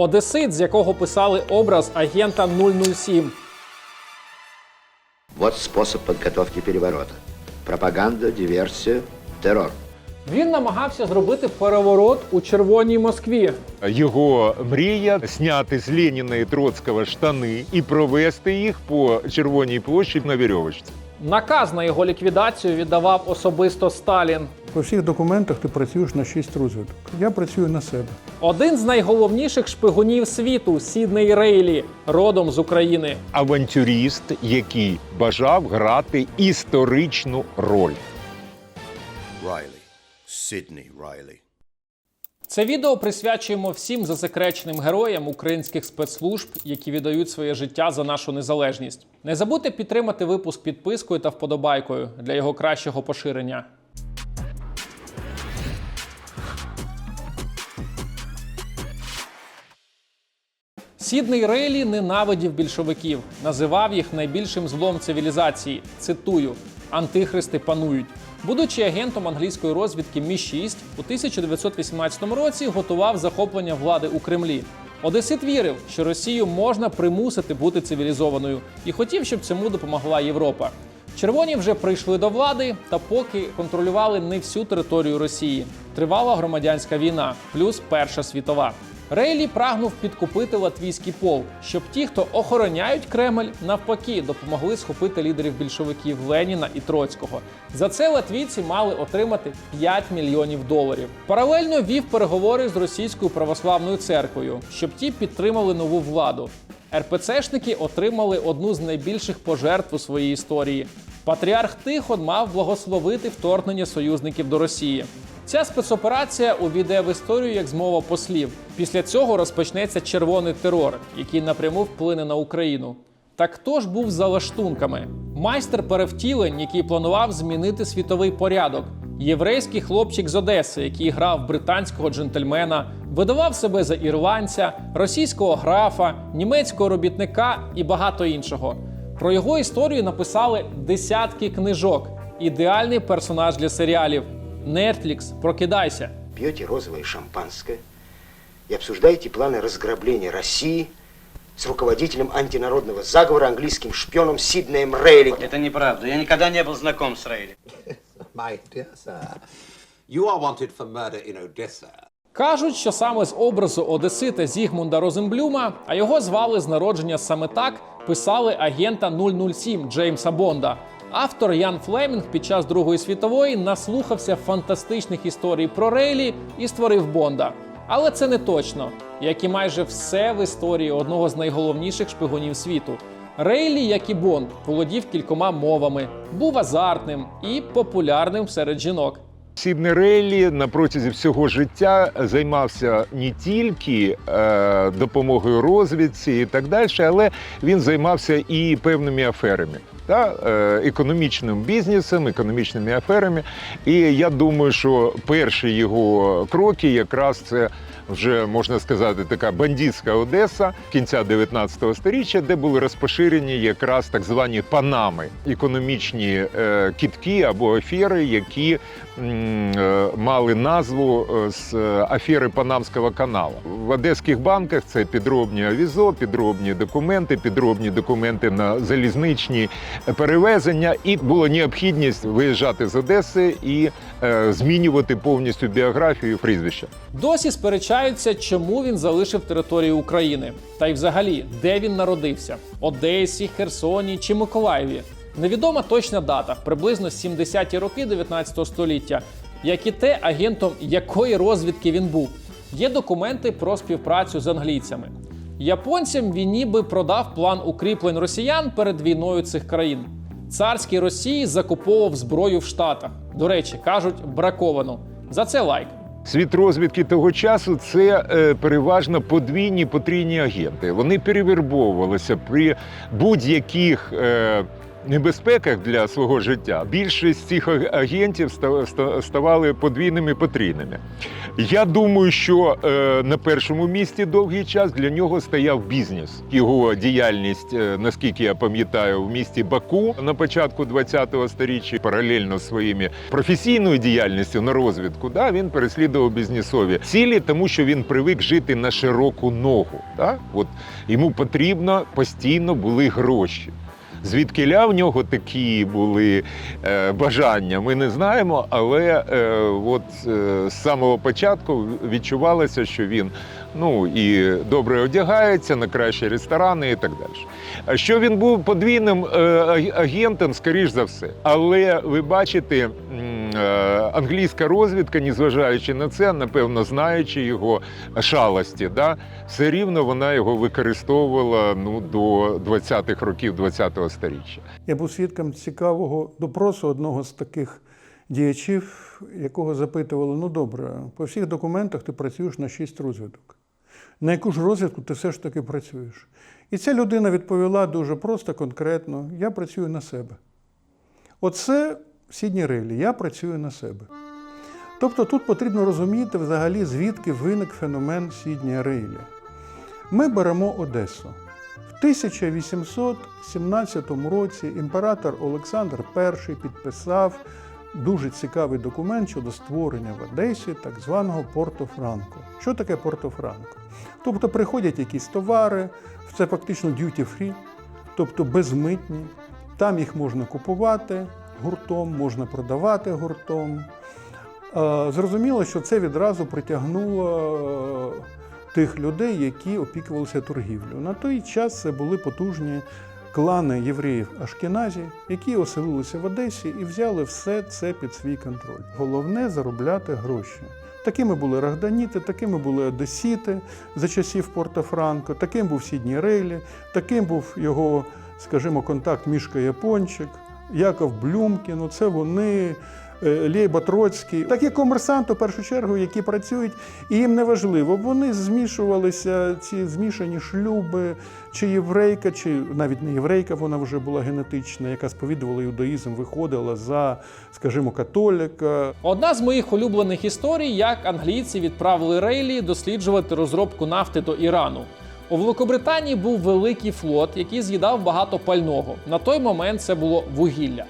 Одесит, з якого писали образ агента 007. Вот способ подготовки переворота. Пропаганда, диверсия, террор. Він намагався зробити переворот у червоній Москві. Його мрія зняти з Леніна і Троцького штани і провести їх по Червоній площі на вірьовочці. Наказ на його ліквідацію віддавав особисто Сталін. По всіх документах ти працюєш на шість розвиток. Я працюю на себе. Один з найголовніших шпигунів світу Сідней Рейлі, родом з України. Авантюріст, який бажав грати історичну роль. Riley. Sidney Riley. Це відео присвячуємо всім засекреченим героям українських спецслужб, які віддають своє життя за нашу незалежність. Не забудьте підтримати випуск підпискою та вподобайкою для його кращого поширення. Сідней Рейлі ненавидів більшовиків, називав їх найбільшим злом цивілізації. Цитую: антихристи панують. Будучи агентом англійської розвідки Мі 6 у 1918 році готував захоплення влади у Кремлі. Одесит вірив, що Росію можна примусити бути цивілізованою, і хотів, щоб цьому допомогла Європа. Червоні вже прийшли до влади, та поки контролювали не всю територію Росії. Тривала громадянська війна, плюс Перша світова. Рейлі прагнув підкупити латвійський полк, щоб ті, хто охороняють Кремль, навпаки допомогли схопити лідерів більшовиків Леніна і Троцького. За це латвійці мали отримати 5 мільйонів доларів. Паралельно вів переговори з російською православною церквою, щоб ті підтримали нову владу. РПЦшники отримали одну з найбільших пожертв у своїй історії. Патріарх Тихон мав благословити вторгнення союзників до Росії. Ця спецоперація увійде в історію як змова послів. Після цього розпочнеться червоний терор, який напряму вплине на Україну. Та хто ж був за лаштунками? Майстер перевтілень, який планував змінити світовий порядок. Єврейський хлопчик з Одеси, який грав британського джентльмена, видавав себе за ірландця, російського графа, німецького робітника і багато іншого. Про його історію написали десятки книжок. Ідеальний персонаж для серіалів. Netflix, прокидайся. Пьете розовое шампанское и обсуждаете планы разграбления России с руководителем антинародного заговора английским шпионом Сиднеем Рейли. Это неправда. Я никогда не был знаком с Рейли. My dear sir, you are wanted for murder in Odessa. Кажуть, що саме з образу Одесита Зігмунда Розенблюма, а його звали з народження саме так, писали агента 007 Джеймса Бонда. Автор Ян Флемінг під час Другої світової наслухався фантастичних історій про Рейлі і створив Бонда. Але це не точно, як і майже все в історії одного з найголовніших шпигунів світу. Рейлі, як і Бонд, володів кількома мовами, був азартним і популярним серед жінок. Сідне Рейлі на протязі всього життя займався не тільки е, допомогою розвідці і так далі, але він займався і певними аферами. Та, е, економічним бізнесом, економічними аферами. І я думаю, що перші його кроки якраз це вже можна сказати така бандитська Одеса кінця 19 століття, де були розпоширені якраз так звані панами, економічні е, кітки або афери, які е, мали назву е, з е, афери Панамського каналу. В одеських банках це підробні авізо, підробні документи, підробні документи на залізничні перевезення, і була необхідність виїжджати з Одеси і е, змінювати повністю біографію і прізвища. Досі сперечаються, чому він залишив територію України, та й взагалі, де він народився Одесі, Херсоні чи Миколаєві. Невідома точна дата, приблизно 70-ті роки 19 століття, як і те, агентом якої розвідки він був. Є документи про співпрацю з англійцями. Японцям він ніби продав план укріплень росіян перед війною цих країн. Царський Росії закуповував зброю в Штатах. До речі, кажуть, браковану. За це лайк. Світ розвідки того часу це е, переважно подвійні потрійні агенти. Вони перевербовувалися при будь-яких е, небезпеках для свого життя, більшість цих агентів ста- ста- ставали подвійними потрійними. Я думаю, що е, на першому місці довгий час для нього стояв бізнес. Його діяльність, е, наскільки я пам'ятаю, в місті Баку на початку 20-го сторіччя, паралельно з своїми професійною діяльністю на розвідку, да, він переслідував бізнесові цілі, тому що він привик жити на широку ногу. Да? От йому потрібно постійно були гроші. Звідкиля в нього такі були е, бажання, ми не знаємо, але е, от е, з самого початку відчувалося, що він ну і добре одягається на кращі ресторани і так далі. Що він був подвійним агентом, скоріш за все. Але ви бачите, англійська розвідка, незважаючи на це, напевно, знаючи його шалості, да, все рівно вона його використовувала ну, до 20-х років 20-го сторіччя. Я був свідком цікавого допросу одного з таких діячів, якого запитували: ну добре, по всіх документах ти працюєш на шість розвиток. На яку ж розвідку ти все ж таки працюєш? І ця людина відповіла дуже просто, конкретно: я працюю на себе. Оце Сідні Рейлі, я працюю на себе. Тобто тут потрібно розуміти взагалі, звідки виник феномен Сідні Рейлі. Ми беремо Одесу. В 1817 році імператор Олександр І підписав дуже цікавий документ щодо створення в Одесі так званого Порто-Франко. Що таке Порто-Франко? Тобто приходять якісь товари, це фактично duty-free, тобто безмитні. Там їх можна купувати гуртом, можна продавати гуртом. Е, Зрозуміло, що це відразу притягнуло е, тих людей, які опікувалися торгівлею. На той час це були потужні клани євреїв Ашкеназі, які оселилися в Одесі і взяли все це під свій контроль. Головне заробляти гроші. Такими були рахданіти, такими були одесіти за часів Порто-Франко, таким був Сідній Рейлі, таким був його, скажімо, контакт Мішка Япончик, Яков Блюмкін. Ну, це вони. е, Лєйба Троцький, такі комерсанти, в першу чергу, які працюють, і їм не важливо. Вони змішувалися, ці змішані шлюби, чи єврейка, чи навіть не єврейка, вона вже була генетична, яка сповідувала іудаїзм, виходила за, скажімо, католіка. Одна з моїх улюблених історій, як англійці відправили Рейлі досліджувати розробку нафти до Ірану. У Великобританії був великий флот, який з'їдав багато пального. На той момент це було вугілля.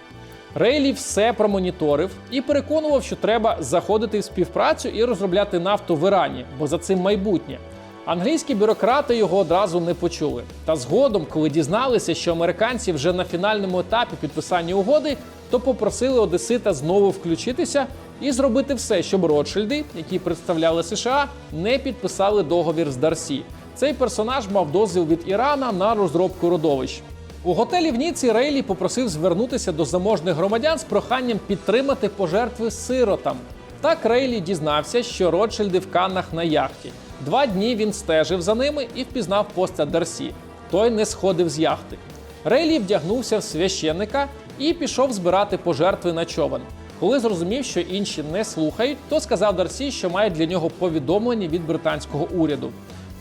Рейлі все промоніторив і переконував, що треба заходити в співпрацю і розробляти нафту в Ірані, бо за цим майбутнє. Англійські бюрократи його одразу не почули. Та згодом, коли дізналися, що американці вже на фінальному етапі підписання угоди, то попросили Одесита знову включитися і зробити все, щоб Ротшильди, які представляли США, не підписали договір з Дарсі. Цей персонаж мав дозвіл від Ірана на розробку родовищ. У готелі в Ніці Рейлі попросив звернутися до заможних громадян з проханням підтримати пожертви сиротам. Так Рейлі дізнався, що Ротшильди в Каннах на яхті. Два дні він стежив за ними і впізнав постя Дарсі. Той не сходив з яхти. Рейлі вдягнувся в священника і пішов збирати пожертви на човен. Коли зрозумів, що інші не слухають, то сказав Дарсі, що має для нього повідомлення від британського уряду.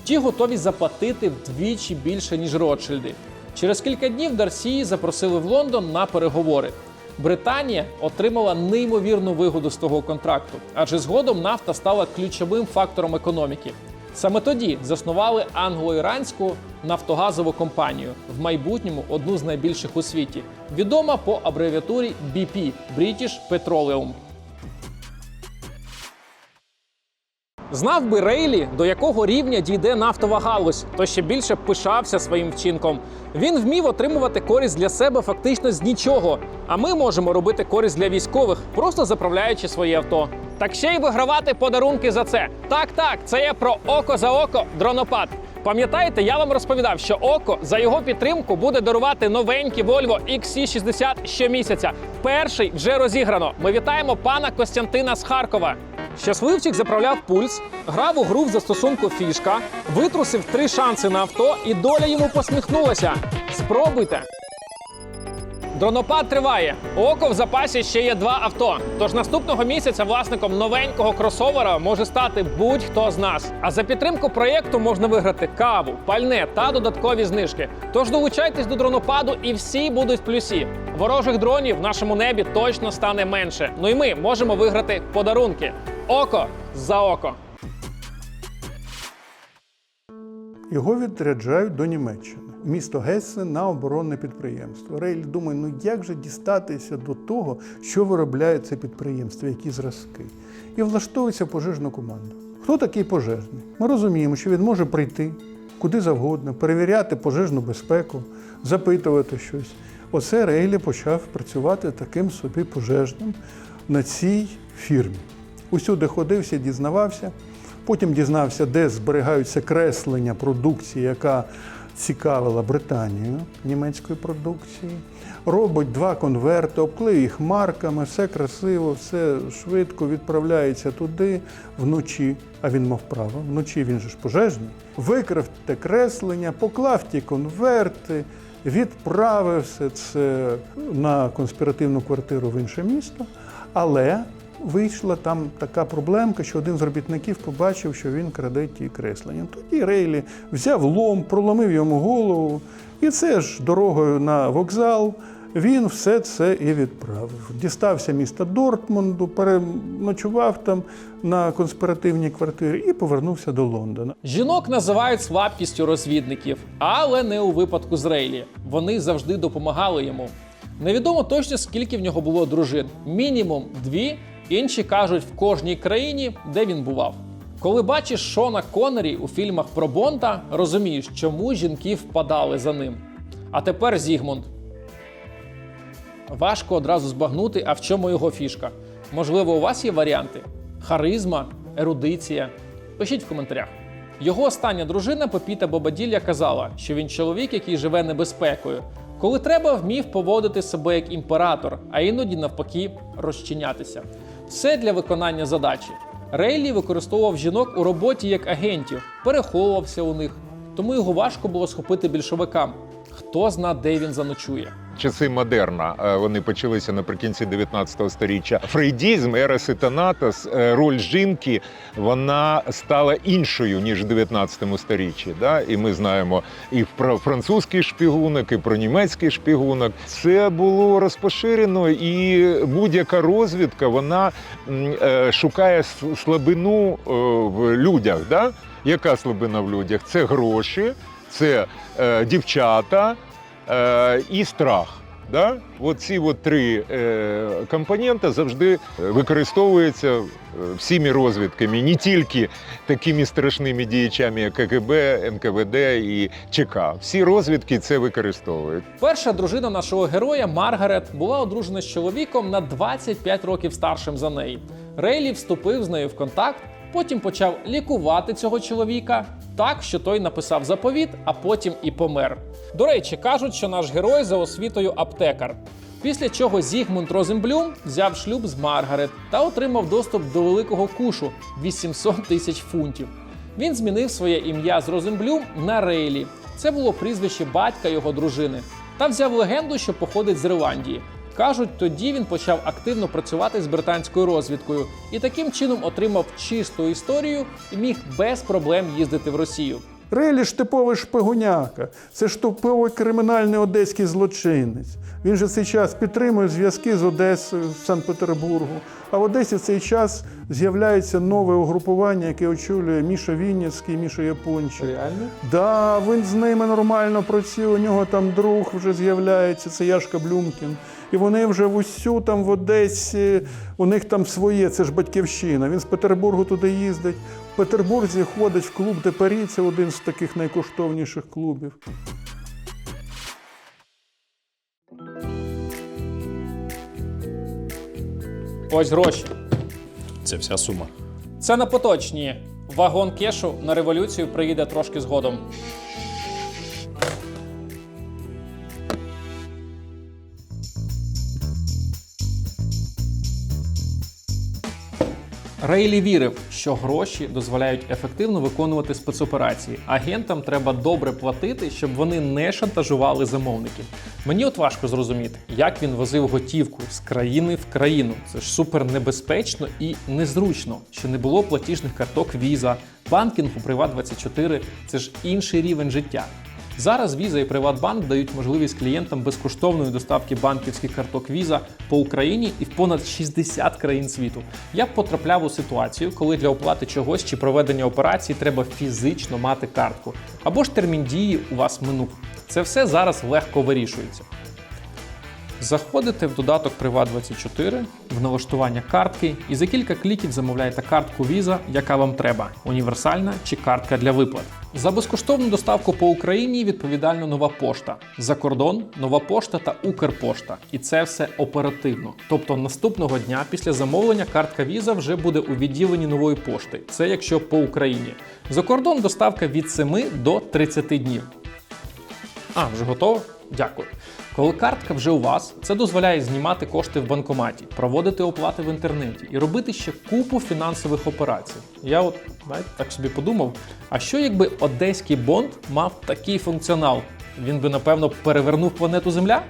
Ті готові заплатити вдвічі більше, ніж Ротшильди. Через кілька днів Дарсі запросили в Лондон на переговори. Британія отримала неймовірну вигоду з того контракту, адже згодом нафта стала ключовим фактором економіки. Саме тоді заснували англо-іранську нафтогазову компанію, в майбутньому одну з найбільших у світі, відома по абревіатурі BP – British Petroleum. Знав би Рейлі, до якого рівня дійде нафтова галузь, то ще більше пишався своїм вчинком. Він вмів отримувати користь для себе фактично з нічого. А ми можемо робити користь для військових, просто заправляючи своє авто. Так ще й вигравати подарунки за це. Так, так, це є про око за око дронопад. Пам'ятаєте, я вам розповідав, що око за його підтримку буде дарувати новенький Volvo XC60 щомісяця. Перший вже розіграно. Ми вітаємо пана Костянтина з Харкова. Щасливчик заправляв пульс, грав у гру в застосунку фішка, витрусив три шанси на авто, і доля йому посміхнулася. Спробуйте. Дронопад триває. У Око в запасі ще є два авто. Тож наступного місяця власником новенького кросовера може стати будь-хто з нас. А за підтримку проєкту можна виграти каву, пальне та додаткові знижки. Тож долучайтесь до дронопаду і всі будуть в плюсі. Ворожих дронів в нашому небі точно стане менше. Ну і ми можемо виграти подарунки. Око за око. Його відряджають до Німеччини. Місто Гессен на оборонне підприємство. Рейлі думає, ну як же дістатися до того, що виробляє це підприємство, які зразки. І влаштовується пожежну команду. Хто такий пожежний? Ми розуміємо, що він може прийти куди завгодно, перевіряти пожежну безпеку, запитувати щось. Оце Рейлі почав працювати таким собі пожежним на цій фірмі. Усюди ходився, дізнавався. Потім дізнався, де зберігаються креслення продукції, яка цікавила Британію німецької продукції. Робить два конверти, обклеює їх марками, все красиво, все швидко відправляється туди вночі. А він мав право, вночі він же ж пожежний. Викрав те креслення, поклав ті конверти, відправив все це на конспіративну квартиру в інше місто. Але вийшла там така проблемка, що один з робітників побачив, що він краде ті креслення. Тоді Рейлі взяв лом, проломив йому голову, і це ж дорогою на вокзал. Він все це і відправив. Дістався міста Дортмунду, переночував там на конспіративній квартирі і повернувся до Лондона. Жінок називають слабкістю розвідників, але не у випадку з Рейлі. Вони завжди допомагали йому. Невідомо точно скільки в нього було дружин. Мінімум дві. Інші кажуть в кожній країні, де він бував. Коли бачиш Шона Коннері у фільмах про Бонда, розумієш, чому жінки впадали за ним. А тепер Зігмунд. Важко одразу збагнути, а в чому його фішка. Можливо, у вас є варіанти? Харизма, ерудиція? Пишіть в коментарях. Його остання дружина Пепіта Бобаділля казала, що він чоловік, який живе небезпекою. Коли треба, вмів поводити себе як імператор, а іноді навпаки розчинятися. Все для виконання задачі. Рейлі використовував жінок у роботі як агентів, переховувався у них, тому його важко було схопити більшовикам. Хто зна, де він заночує. Часи модерна е, вони почалися наприкінці 19 століття. Фрейдізм, ера Ситанатас, е, роль жінки вона стала іншою ніж в 19 сторіччі. Да? І ми знаємо і про французький шпігунок, і про німецький шпігунок. Це було розпоширено, і будь-яка розвідка вона е, шукає слабину в людях. Да? Яка слабина в людях? Це гроші, це е, дівчата е, і страх. Да? От ці от три е, компоненти завжди використовуються е, всіми розвідками, не тільки такими страшними діячами, як КГБ, НКВД і ЧК. Всі розвідки це використовують. Перша дружина нашого героя Маргарет була одружена з чоловіком на 25 років старшим за неї. Рейлі вступив з нею в контакт, потім почав лікувати цього чоловіка так, що той написав заповіт, а потім і помер. До речі, кажуть, що наш герой за освітою аптекар. Після чого Зігмунд Розенблюм взяв шлюб з Маргарет та отримав доступ до великого кушу 800 тисяч фунтів. Він змінив своє ім'я з Розенблюм на Рейлі. Це було прізвище батька його дружини. Та взяв легенду, що походить з Ірландії. Кажуть, тоді він почав активно працювати з британською розвідкою і таким чином отримав чисту історію і міг без проблем їздити в Росію. Рейлі ж типовий шпигуняка. Це ж типовий кримінальний одеський злочинець. Він же в цей час підтримує зв'язки з Одесою, з Санкт-Петербургу. А в Одесі в цей час з'являється нове угрупування, яке очолює Міша Вінницький, Міша Япончик. Реально? Да, він з ними нормально працює. У нього там друг вже з'являється, це Яшка Блюмкін. І вони вже в усю там в Одесі, у них там своє, це ж батьківщина. Він з Петербургу туди їздить. Петербурзі ходить в клуб Депарі, це один з таких найкоштовніших клубів. Ось гроші. Це вся сума. Це на поточні. Вагон кешу на революцію приїде трошки згодом. Рейлі вірив, що гроші дозволяють ефективно виконувати спецоперації. Агентам треба добре платити, щоб вони не шантажували замовників. Мені от важко зрозуміти, як він возив готівку з країни в країну. Це ж супер небезпечно і незручно, що не було платіжних карток Visa, банкінг у Приват24 – це ж інший рівень життя. Зараз Visa і Приватбанк дають можливість клієнтам безкоштовної доставки банківських карток Visa по Україні і в понад 60 країн світу. Я потрапляв у ситуацію, коли для оплати чогось чи проведення операції треба фізично мати картку, або ж термін дії у вас минув. Це все зараз легко вирішується. Заходите в додаток Privat24 в налаштування картки і за кілька кліків замовляєте картку Visa, яка вам треба універсальна чи картка для виплат. За безкоштовну доставку по Україні відповідальна нова пошта. За кордон нова пошта та Укрпошта. І це все оперативно. Тобто наступного дня після замовлення картка Visa вже буде у відділенні нової пошти. Це якщо по Україні. За кордон доставка від 7 до 30 днів. А, вже готово? Дякую. Коли картка вже у вас, це дозволяє знімати кошти в банкоматі, проводити оплати в інтернеті і робити ще купу фінансових операцій. Я от знаєте, так собі подумав: а що якби одеський бонд мав такий функціонал? Він би напевно перевернув планету Земля?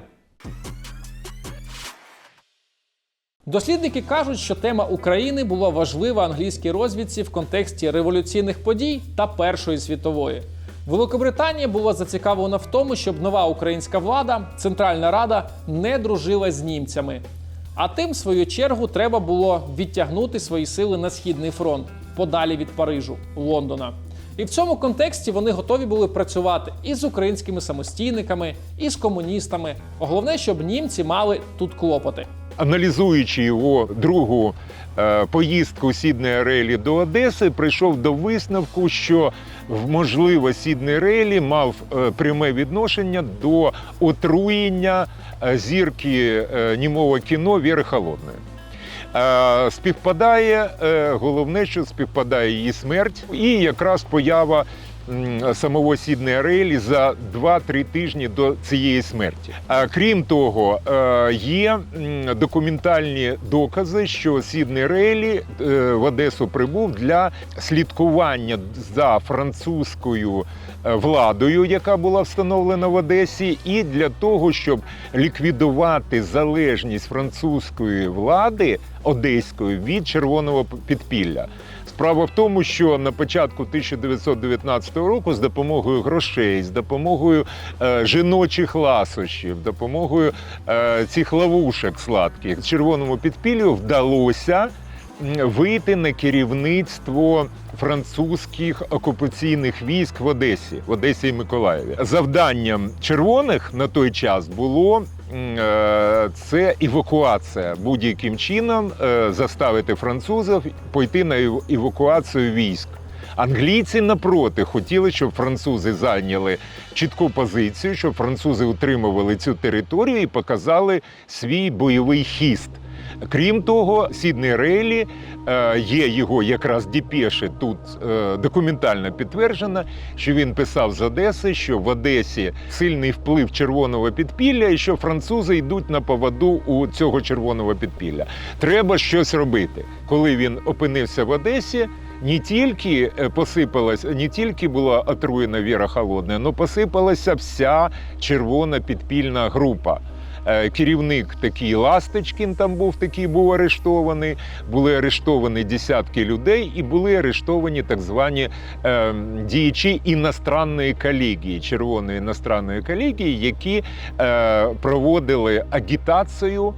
Дослідники кажуть, що тема України була важлива англійській розвідці в контексті революційних подій та Першої світової. Великобританія була зацікавлена в тому, щоб нова українська влада, Центральна Рада, не дружила з німцями. А тим, в свою чергу, треба було відтягнути свої сили на східний фронт, подалі від Парижу, Лондона. І в цьому контексті вони готові були працювати і з українськими самостійниками, і з комуністами. Головне, щоб німці мали тут клопоти. Аналізуючи його другу е, поїздку Сіднея Рейлі до Одеси, прийшов до висновку, що можливо Сідней Рейлі мав е, пряме відношення до отруєння е, зірки німого кіно Віри Холодної. Співпадає, головне, що співпадає її смерть, і якраз поява самого Сіднея Рейлі за 2-3 тижні до цієї смерті. Крім того, е, є документальні докази, що Сідней Рейлі е, в Одесу прибув для слідкування за французькою е, владою, яка була встановлена в Одесі, і для того, щоб ліквідувати залежність французької влади одеської від червоного підпілля. Справа в тому, що на початку 1919 року з допомогою грошей, з допомогою е, жіночих ласощів, допомогою е, цих ловушок сладких червоному підпіллю вдалося вийти на керівництво французьких окупаційних військ в Одесі, в Одесі і Миколаєві. Завданням червоних на той час було це евакуація будь-яким чином е, заставити французів пойти на евакуацію військ. Англійці напроти хотіли, щоб французи зайняли чітку позицію, щоб французи утримували цю територію і показали свій бойовий хіст. Крім того, Сідней Рейлі е, є його якраз діпеші тут е, документально підтверджено, що він писав з Одеси, що в Одесі сильний вплив червоного підпілля, і що французи йдуть на поводу у цього червоного підпілля. Треба щось робити. Коли він опинився в Одесі, не тільки е, посипалась, не тільки була отруєна Віра Холодна, але посипалася вся червона підпільна група. Е, Керівник такий Ласточкін там був такий, був арештований. Були арештовані десятки людей, і були арештовані так звані е, діячі іностранної колегії, червоної іностранної колегії, які е, проводили агітацію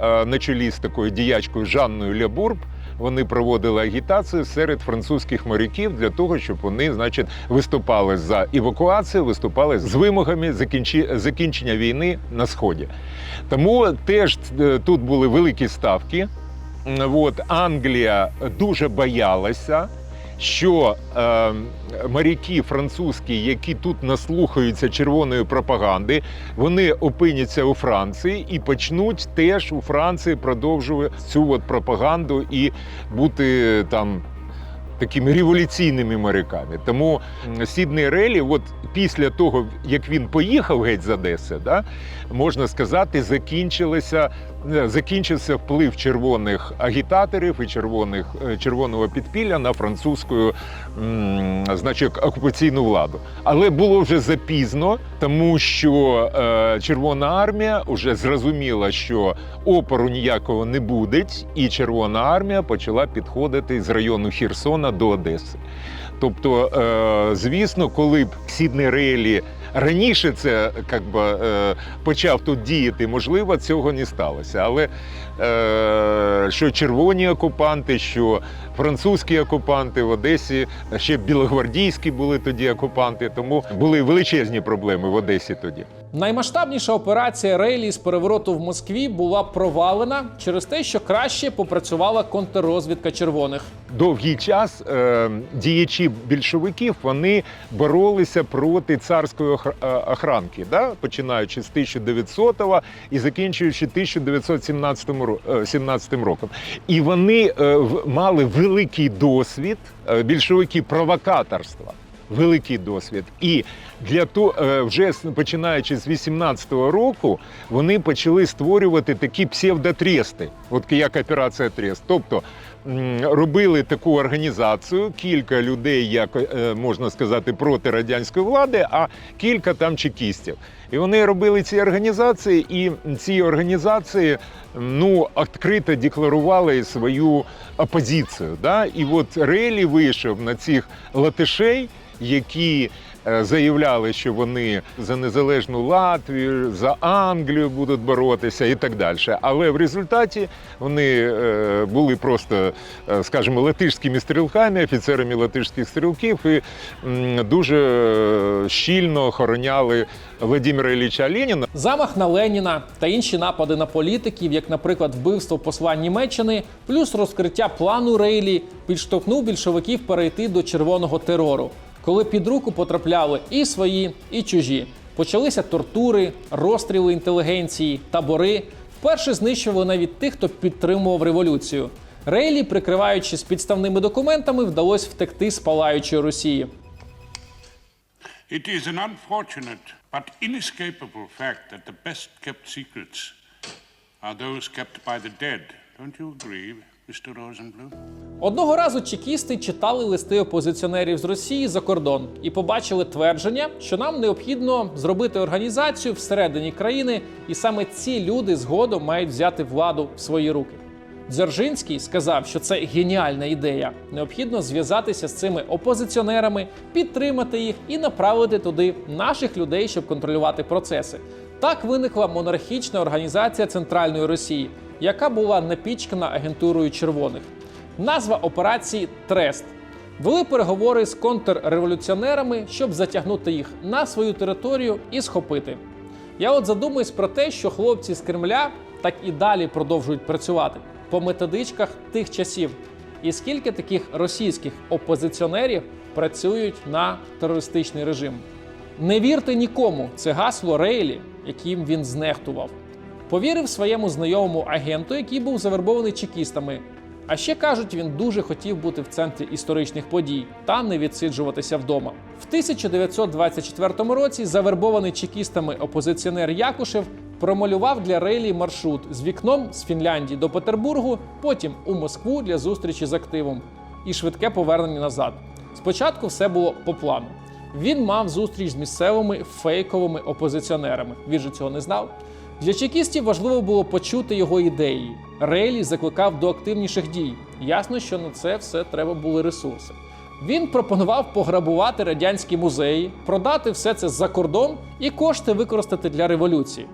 е, на чолі з такою діячкою Жанною Лябурб. Вони проводили агітацію серед французьких моряків для того, щоб вони, значить, виступали за евакуацію, виступали з вимогами закінчення війни на сході. Тому теж е, тут були великі ставки. От Англія дуже боялася. Що е, моряки французькі, які тут наслухаються червоної пропаганди, вони опиняться у Франції і почнуть теж у Франції продовжувати цю от пропаганду і бути там такими революційними моряками. Тому м, Сідней Релі, от після того, як він поїхав геть з Одеси, да, можна сказати, закінчилося, е, закінчився вплив червоних агітаторів і червоних, е, червоного підпілля на французьку м, значить, окупаційну владу. Але було вже запізно, тому що е, Червона армія вже зрозуміла, що опору ніякого не буде, і Червона армія почала підходити з району Херсона до Одеси. Тобто, е, звісно, коли б Сідней Рейлі раніше це як би, е, почав тут діяти, можливо, цього не сталося. Але е, що червоні окупанти, що французькі окупанти в Одесі, ще білогвардійські були тоді окупанти, тому були величезні проблеми в Одесі тоді. Наймасштабніша операція Рейлі з перевороту в Москві була провалена через те, що краще попрацювала контррозвідка червоних. Довгий час е, діячі більшовиків вони боролися проти царської е, охранки, да? починаючи з 1900-го і закінчуючи 1917 ро- е, 17 роком. І вони е, мали великий досвід е, більшовики провокаторства. Великий досвід, і для того, вже починаючи з 18-го року, вони почали створювати такі псевдотрести, от як операція Трест. Тобто робили таку організацію, кілька людей, як е, можна сказати, проти радянської влади, а кілька там чекістів. І вони робили ці організації, і ці організації ну відкрито декларували свою опозицію. Да? І от Релі вийшов на цих латишей, які заявляли, що вони за незалежну Латвію, за Англію будуть боротися і так далі. Але в результаті вони е, були просто, е, скажімо, латишськими стрілками, офіцерами латишських стрілків, і дуже е, щільно охороняли Владимира Ілліча Леніна. Замах на Леніна та інші напади на політиків, як, наприклад, вбивство посла Німеччини, плюс розкриття плану Рейлі, підштовхнув більшовиків перейти до червоного терору, коли під руку потрапляли і свої, і чужі. Почалися тортури, розстріли інтелігенції, табори. Вперше знищували навіть тих, хто підтримував революцію. Рейлі, прикриваючись підставними документами, вдалося втекти з палаючої Росії. It is an unfortunate but inescapable fact that the best kept secrets are those kept by the dead. Don't you agree, Mr. Rosenblum? Одного разу чекісти читали листи опозиціонерів з Росії за кордон і побачили твердження, що нам необхідно зробити організацію всередині країни, і саме ці люди згодом мають взяти владу в свої руки. Дзержинський сказав, що це геніальна ідея. Необхідно зв'язатися з цими опозиціонерами, підтримати їх і направити туди наших людей, щоб контролювати процеси. Так виникла монархічна організація Центральної Росії, яка була напічкана агентурою червоних. Назва операції Трест. Вели переговори з контрреволюціонерами, щоб затягнути їх на свою територію і схопити. Я от задумуюсь про те, що хлопці з Кремля так і далі продовжують працювати по методичках тих часів. І скільки таких російських опозиціонерів працюють на терористичний режим? Не вірте нікому, це гасло Рейлі, яким він знехтував. Повірив своєму знайомому агенту, який був завербований чекістами. А ще кажуть, він дуже хотів бути в центрі історичних подій та не відсиджуватися вдома. В 1924 році завербований чекістами опозиціонер Якушев промалював для Рейлі маршрут з вікном з Фінляндії до Петербургу, потім у Москву для зустрічі з активом і швидке повернення назад. Спочатку все було по плану. Він мав зустріч з місцевими фейковими опозиціонерами. Він же цього не знав. Для чекістів важливо було почути його ідеї. Рейлі закликав до активніших дій. Ясно, що на це все треба були ресурси. Він пропонував пограбувати радянські музеї, продати все це за кордон і кошти використати для революції.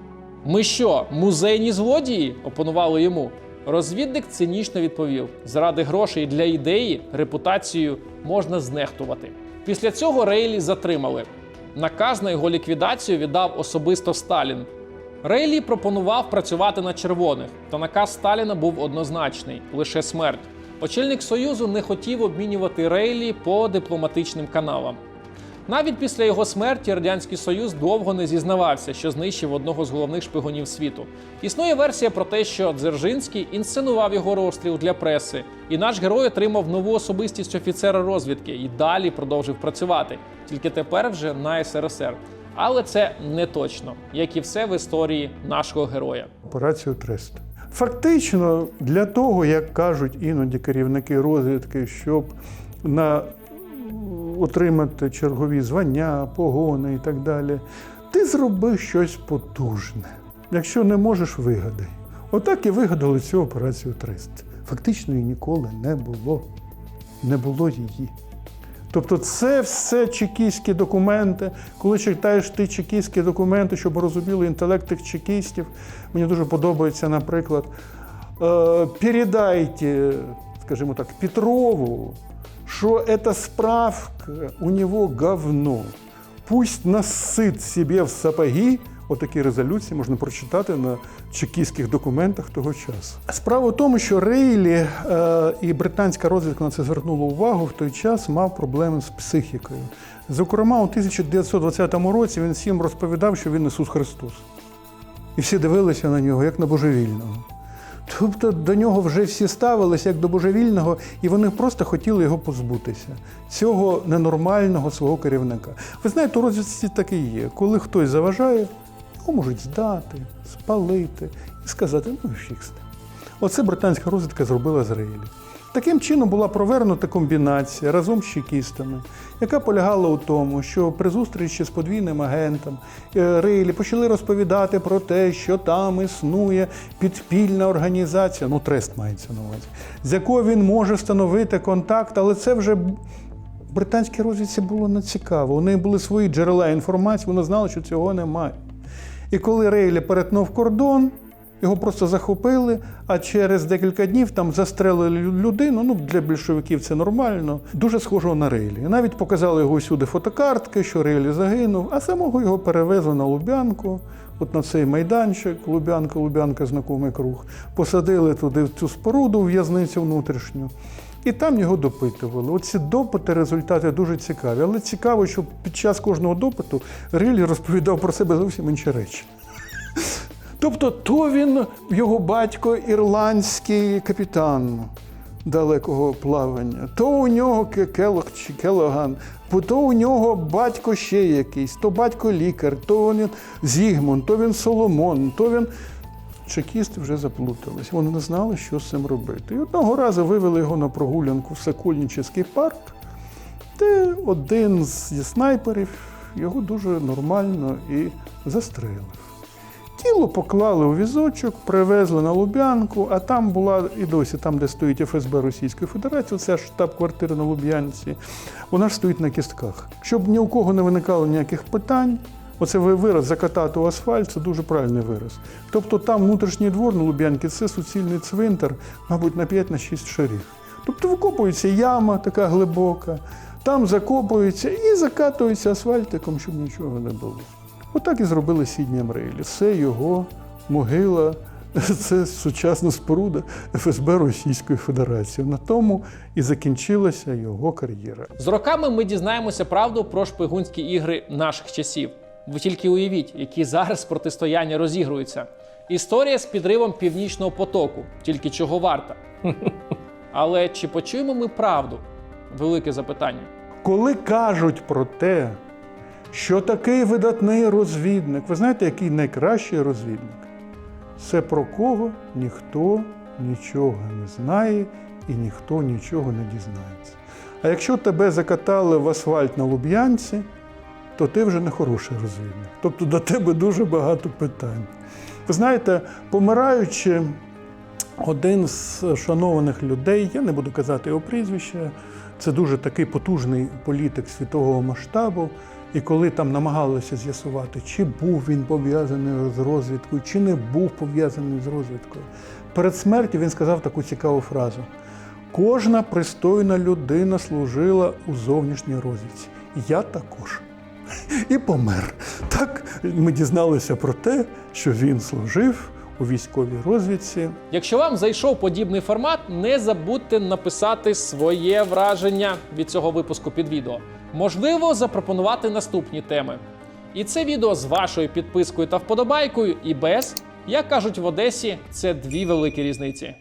Ми що, музейні злодії? опонували йому. Розвідник цинічно відповів: заради грошей для ідеї репутацію можна знехтувати. Після цього Рейлі затримали. Наказ на його ліквідацію віддав особисто Сталін. Рейлі пропонував працювати на червоних, та наказ Сталіна був однозначний лише смерть. Очільник Союзу не хотів обмінювати Рейлі по дипломатичним каналам. Навіть після його смерті радянський союз довго не зізнавався, що знищив одного з головних шпигунів світу. Існує версія про те, що Дзержинський інсценував його розстріл для преси, і наш герой отримав нову особистість офіцера розвідки і далі продовжив працювати, тільки тепер вже на СРСР. Але це не точно, як і все в історії нашого героя. операцію Трест. Фактично, для того, як кажуть іноді керівники розвідки, щоб на отримати чергові звання, погони і так далі, ти зроби щось потужне. Якщо не можеш, вигадай. Отак і вигадали цю операцію Трест. Фактично її ніколи не було. Не було її. Тобто це все чекістські документи. Коли читаєш ти чекістські документи, щоб розуміли інтелект тих чекістів, мені дуже подобається, наприклад, е, передайте, скажімо так, Петрову, що ця справка у нього говно. Пусть насит себе в сапоги. Отакі резолюції можна прочитати на чекістських документах того часу. Справа в тому, що Рейлі е, і британська розвідка на це звернула увагу в той час, мав проблеми з психікою. Зокрема, у 1920 році він всім розповідав, що він Ісус Христос. І всі дивилися на нього як на божевільного. Тобто до нього вже всі ставилися як до божевільного, і вони просто хотіли його позбутися, цього ненормального свого керівника. Ви знаєте, у розвідці так і є. Коли хтось заважає, його можуть здати, спалити і сказати, ну і фіг. Оце британська розвідка зробила з Рейлі. Таким чином була провернута комбінація разом з чекістами, яка полягала у тому, що при зустрічі з подвійним агентом е, Рейлі почали розповідати про те, що там існує підпільна організація, ну трест мається на увазі, з якою він може встановити контакт, але це вже британській розвідці було не цікаво. У неї були свої джерела інформації, вони знали, що цього немає. І коли Рейлі перетнув кордон, його просто захопили, а через декілька днів там застрелили людину. Ну, для більшовиків це нормально, дуже схожого на Рейлі. Навіть показали його всюди фотокартки, що Рейлі загинув, а самого його перевезли на Лубянку, от на цей майданчик, Лубянка, Лубянка, знакомий круг. Посадили туди в цю споруду, в в'язницю внутрішню. І там його допитували. Оці допити, результати дуже цікаві. Але цікаво, що під час кожного допиту Рилі розповідав про себе зовсім інші речі. Тобто, то він, його батько, ірландський капітан далекого плавання, то у нього Ке- Келох чи Келоган, то у нього батько ще якийсь, то батько лікар, то він Зігмунд, то він Соломон, то він. Чекісти вже заплутались. Вони не знали, що з цим робити. І одного разу вивели його на прогулянку в Сокольнический парк, де один зі снайперів його дуже нормально і застрелив. Тіло поклали у візочок, привезли на Лубянку, а там була і досі, там, де стоїть ФСБ Російської Федерації, це штаб-квартира на Луб'янці, вона ж стоїть на кістках. Щоб ні у кого не виникало ніяких питань, оце вираз закатати у асфальт це дуже правильний вираз. Тобто там внутрішній двор на Луб'янці це суцільний цвинтар, мабуть, на 5-6 шарів. Тобто викопується яма така глибока, там закопується і закатується асфальтиком, щоб нічого не було. Отак і зробили Сідням Рейлі. Це його могила, це сучасна споруда ФСБ Російської Федерації. На тому і закінчилася його кар'єра. З роками ми дізнаємося правду про шпигунські ігри наших часів. Ви тільки уявіть, які зараз протистояння розігруються. Історія з підривом північного потоку, тільки чого варта. Але чи почуємо ми правду? Велике запитання. Коли кажуть про те, що такий видатний розвідник, ви знаєте, який найкращий розвідник? Це про кого ніхто нічого не знає і ніхто нічого не дізнається. А якщо тебе закатали в асфальт на Луб'янці, то ти вже не хороший розвідник. Тобто до тебе дуже багато питань. Ви знаєте, помираючи, один з шанованих людей, я не буду казати його прізвище, це дуже такий потужний політик світового масштабу. І коли там намагалися з'ясувати, чи був він пов'язаний з розвідкою, чи не був пов'язаний з розвідкою, перед смертю він сказав таку цікаву фразу: кожна пристойна людина служила у зовнішній розвідці. Я також. І помер. Так ми дізналися про те, що він служив у військовій розвідці. Якщо вам зайшов подібний формат, не забудьте написати своє враження від цього випуску під відео. Можливо, запропонувати наступні теми. І це відео з вашою підпискою та вподобайкою, і без, як кажуть в Одесі, це дві великі різниці.